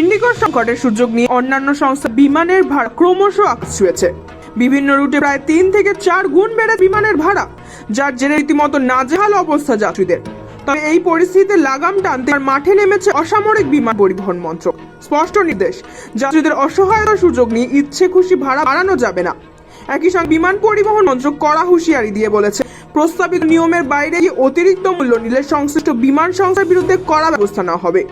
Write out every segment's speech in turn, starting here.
ইন্ডিগোর সংকটের সুযোগ নিয়ে অন্যান্য সংস্থা বিমানের ভাড়া ক্রমশ আকাশ বিভিন্ন রুটে প্রায় তিন থেকে চার গুণ বেড়ে বিমানের ভাড়া, যার জেরে রীতিমতো নাজেহাল অবস্থা যাত্রীদের। তবে এই পরিস্থিতিতে লাগাম টানতে মাঠে নেমেছে অসামরিক বিমান পরিবহন মন্ত্রক। স্পষ্ট নির্দেশ, যাত্রীদের অসহায়তার সুযোগ নিয়ে ইচ্ছে খুশি ভাড়া বাড়ানো যাবে না। একই সঙ্গে বিমান পরিবহন মন্ত্রক কড়া হুঁশিয়ারি দিয়ে বলেছে, প্রস্তাবিত নিয়মের বাইরে অতিরিক্ত মূল্য নিলে সংশ্লিষ্ট বিমান সংস্থার বিরুদ্ধে কড়া ব্যবস্থা নেওয়া হবে।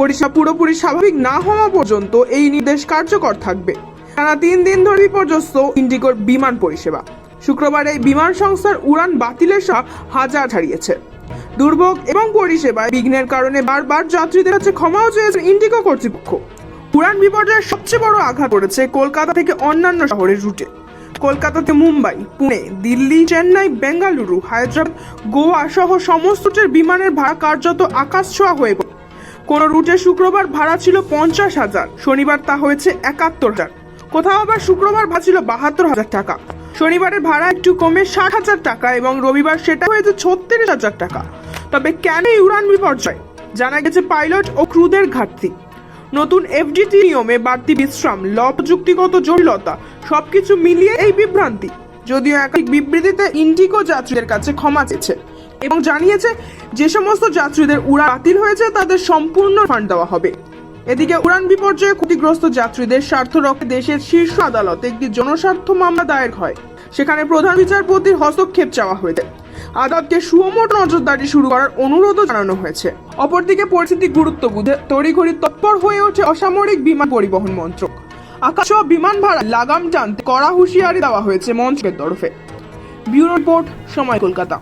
পরিষেবা পুরোপুরি স্বাভাবিক না হওয়া পর্যন্ত এই নির্দেশ কার্যকর থাকবে। টানা তিন দিন ধরে বিপর্যস্ত ইন্ডিগোর বিমান পরিষেবা। শুক্রবার এই বিমান সংস্থার উড়ান বাতিলের সহ হাজার ছাড়িয়েছে দুর্ভোগ এবং পরিষেবায় বিঘ্নের কারণে বারবার যাত্রীদের কাছে ক্ষমাও চেয়েছে ইন্ডিগো কর্তৃপক্ষ। উড়ান বিপর্যয়ের সবচেয়ে বড় আঘাত পড়েছে কলকাতা থেকে অন্যান্য শহরের রুটে। কলকাতা থেকে মুম্বাই, পুনে, দিল্লি, চেন্নাই, বেঙ্গালুরু, হায়দ্রাবাদ, গোয়া সহ সমস্ত বিমানের ভাড়া কার্যত আকাশ ছোঁয়া হয়ে পড়ে। কোন রুটে শুক্রবার ভাড়া ছিল পঞ্চাশ হাজার। শনিবার তা হয়েছে একাত্তর হাজার। কোথাও আবার শুক্রবার ভাড়া ছিল বাহাত্তর হাজার টাকা। শনিবারের ভাড়া একটু কমে ষাট হাজার টাকা এবং রবিবার সেটা হয়েছে ছত্রিশ হাজার টাকা। তবে কেন উড়ান বিপর্যয়? জানা গেছে পাইলট ও ক্রুদের ঘাটতি। নতুন এফডিটি নিয়মে বাড়তি বিশ্রাম ল প্রযুক্তিগত জটিলতা, সবকিছু মিলিয়ে এই বিভ্রান্তি। যদিও একাধিক বিবৃতিতে ইন্ডিগো যাত্রীদের কাছে ক্ষমা চেয়েছে। এবং জানিয়েছে যে সমস্ত যাত্রীদের উড়ান বাতিল হয়েছে, তাদের সম্পূর্ণ ফান্ড দেওয়া হবে। এদিকে উড়ান বিপর্যয়ে ক্ষতিগ্রস্ত যাত্রীদের স্বার্থ রক্ষে দেশের শীর্ষ আদালতে একটি জনস্বার্থ মামলা দায়ের হয়। সেখানে প্রধান বিচারপতির হস্তক্ষেপ চাওয়া হয়েছে। আদালতকে সুমোটো নজরদারি শুরু করার অনুরোধও জানানো হয়েছে। অপরদিকে পরিস্থিতি গুরুত্ব বুঝে তড়িঘড়ি তৎপর হয়ে ওঠে অসামরিক বিমান পরিবহন মন্ত্রক। আকাশ বিমান ভাড়া লাগাম টানতে কড়া হুঁশিয়ারি দেওয়া হয়েছে মন্ত্রকের তরফে। ব্যুরো রিপোর্ট, সময় কলকাতা।